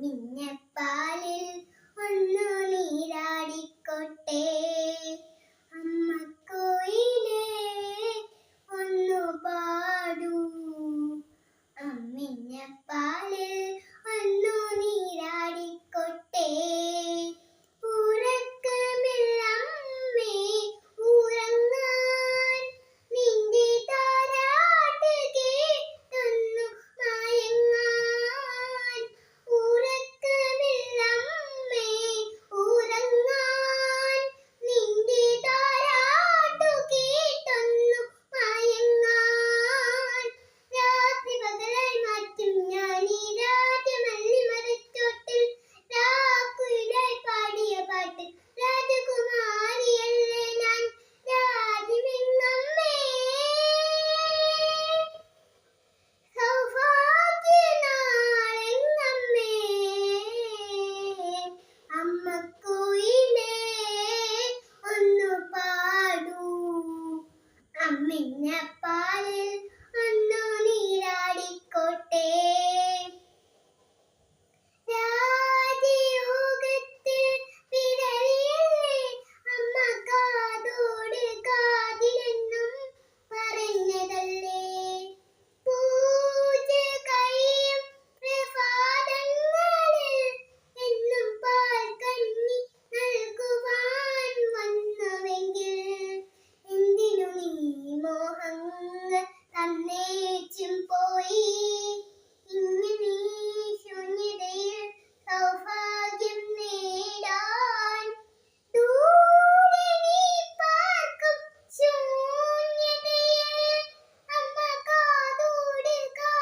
നിന്നെ പാലിൽ പിന്നപ്പാലിൽ